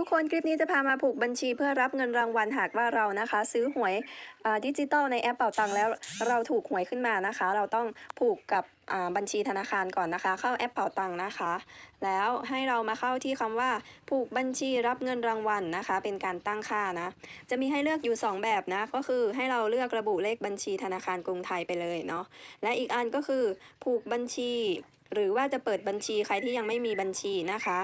ทุกคนคลิปนี้จะพามาผูกบัญชีเพื่อรับเงินรางวัลหากว่าเรานะคะ ซื้อหวยดิจิตอลในแอปเป่าตังค์แล้วเราถูกหวยขึ้นมานะคะ เราต้องผูกกับบัญชีธนาคารก่อนนะคะ เข้าแอปเป่าตังค์นะคะ แล้วให้เรามาเข้าที่คำว่าผูกบัญชีรับเงินรางวัลนะคะ เป็นการตั้งค่านะ จะมีให้เลือกอยู่ 2 แบบนะ ก็คือให้เราเลือกระบุเลขบัญชีธนาคารกรุงไทยไปเลยเนาะและอีกอันก็คือผูกบัญชี หรือว่าจะเปิดบัญชีใครที่ยังไม่มีบัญชีนะคะ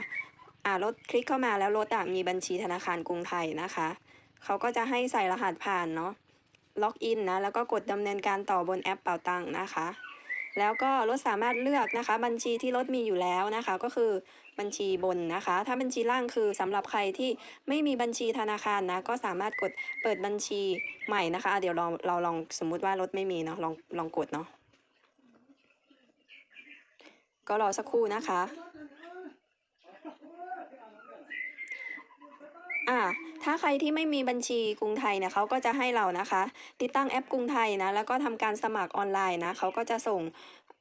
อ่ารถคลิกเข้ามาแล้วรถอะมีบัญชีธนาคารกรุงไทยนะคะเขาก็จะให้ใส่รหัสผ่านเนาะล็อกอินนะแล้วก็กดดำเนินการต่อบนแอปเป่าตังค์นะคะ แล้วก็รถสามารถเลือกนะคะ บัญชีที่รถมีอยู่แล้วนะคะ ก็คือบัญชีบนนะคะ ถ้าบัญชีล่างคือสำหรับใครที่ไม่มีบัญชีธนาคารนะ ก็สามารถกดเปิดบัญชีใหม่นะคะอะเดี๋ยวเราเราลองสมมุติว่ารถไม่มีเนาะลองลองกดเนาะก็รอสักครู่นะคะ อ่าถ้าใครที่ไม่มีบัญชีกรุงไทยเนี่ยเขาก็จะให้เรานะคะ ติดตั้งแอปกรุงไทยนะแล้วก็ทำการสมัครออนไลน์นะเขาก็จะส่ง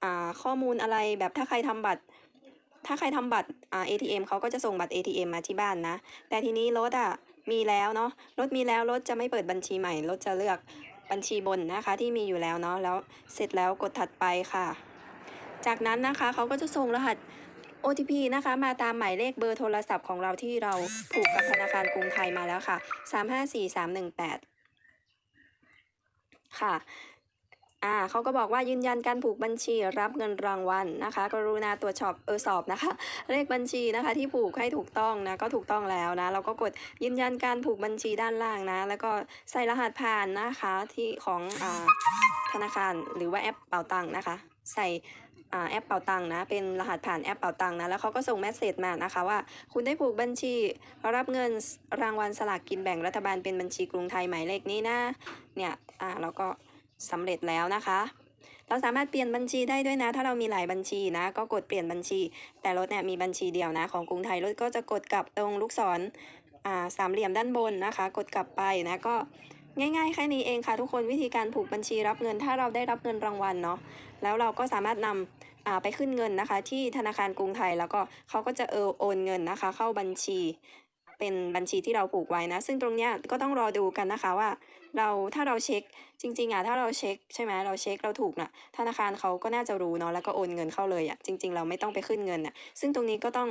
อ่าข้อมูลอะไรแบบถ้าใครทำบัตร ถ้าใครทำบัตรอ่า ATM เขาก็จะส่งบัตร ATM มาที่บ้านนะ แต่ทีนี้รถอะมีแล้วเนาะรถมีแล้วรถจะไม่เปิดบัญชีใหม่รถจะเลือกบัญชีบนนะคะที่มีอยู่แล้วเนาะแล้วเสร็จแล้วกดถัดไปค่ะ จากนั้นนะคะเขาก็จะส่งรหัส OTP นะคะ มาตามหมายเลขเบอร์โทรศัพท์ของเราที่เราผูกกับธนาคารกรุงไทยมาแล้วค่ะ 354318 ค่ะ อ่าเขาก็บอกว่ายืนยันการผูกบัญชีรับเงินรางวัลนะคะ กรุณาตรวจสอบเออสอบนะคะ เลขบัญชีนะคะที่ผูกให้ถูกต้องนะก็ถูกต้องแล้วนะเราก็กดยืนยันการผูกบัญชีด้านล่างนะ แล้วก็ใส่รหัสผ่านนะคะที่ของอ่าธนาคารหรือว่าแอปเป่าตังค์นะคะ ใส่แอปเป่าตังค์นะ เป็นรหัสผ่านแอปเป่าตังค์นะ แล้วเขาก็ส่งเมสเซจมานะคะว่า คุณได้ผูกบัญชี รับเงินรางวัลสลากกินแบ่งรัฐบาลเป็นบัญชีกรุงไทยหมายเลขนี้นะ เนี่ย อ่าเราก็ สำเร็จแล้วนะคะ เราสามารถเปลี่ยนบัญชีได้ด้วยนะ ถ้าเรามีหลายบัญชีนะ ก็กดเปลี่ยนบัญชี แต่รถเนี่ยมีบัญชีเดียวนะ ของกรุงไทยรถก็จะกดกลับตรงลูกศรอ่าสามเหลี่ยมด้านบนนะคะ กดกลับไปนะก็ง่ายๆแค่นี้เองค่ะทุกคนวิธีการผูกบัญชีรับเงินถ้าเราได้รับเงินรางวัลเนาะแล้วเราก็สามารถนำอ่าไปขึ้นเงินนะคะ ที่ธนาคารกรุงไทยแล้วก็เขาก็จะเออโอนเงินนะคะ เข้าบัญชี เป็นบัญชีที่เราผูกไว้นะ ซึ่งตรงเนี้ยก็ต้องรอดูกันนะคะว่า เราถ้าเราเช็คจริงๆอะถ้าเราเช็คใช่ไหมเราเช็คเราถูกน่ะธนาคารเขาก็น่าจะรู้เนาะแล้วก็โอนเงินเข้าเลยอะจริง ๆ เราไม่ต้องไปขึ้นเงินน่ะซึ่งตรงนี้ก็ต้อง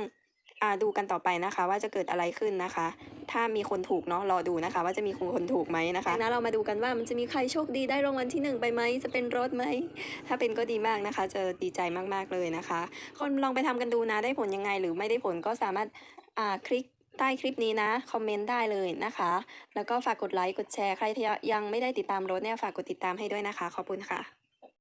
อาดูกันต่อไปนะคะ ว่าจะเกิดอะไรขึ้นนะคะ ถ้ามีคนถูกเนาะรอดูนะคะ ว่าจะมีคนถูกไหมนะคะนะเรามาดูกันว่ามันจะมีใครโชคดีได้รางวัลที่หนึ่งไปไหมจะเป็นรถไหมถ้าเป็นก็ดีมากนะคะ จะดีใจมากๆเลยนะคะ คนลองไปทำกันดูนะได้ผลยังไงหรือไม่ได้ผลก็สามารถอ่าคลิก ใต้คลิปนี้นะ คอมเมนต์ได้เลยนะคะ แล้วก็ฝากกดไลค์ กดแชร์ ใครที่ยังไม่ได้ติดตามรถเนี่ย ฝากกดติดตามให้ด้วยนะคะ ขอบคุณค่ะ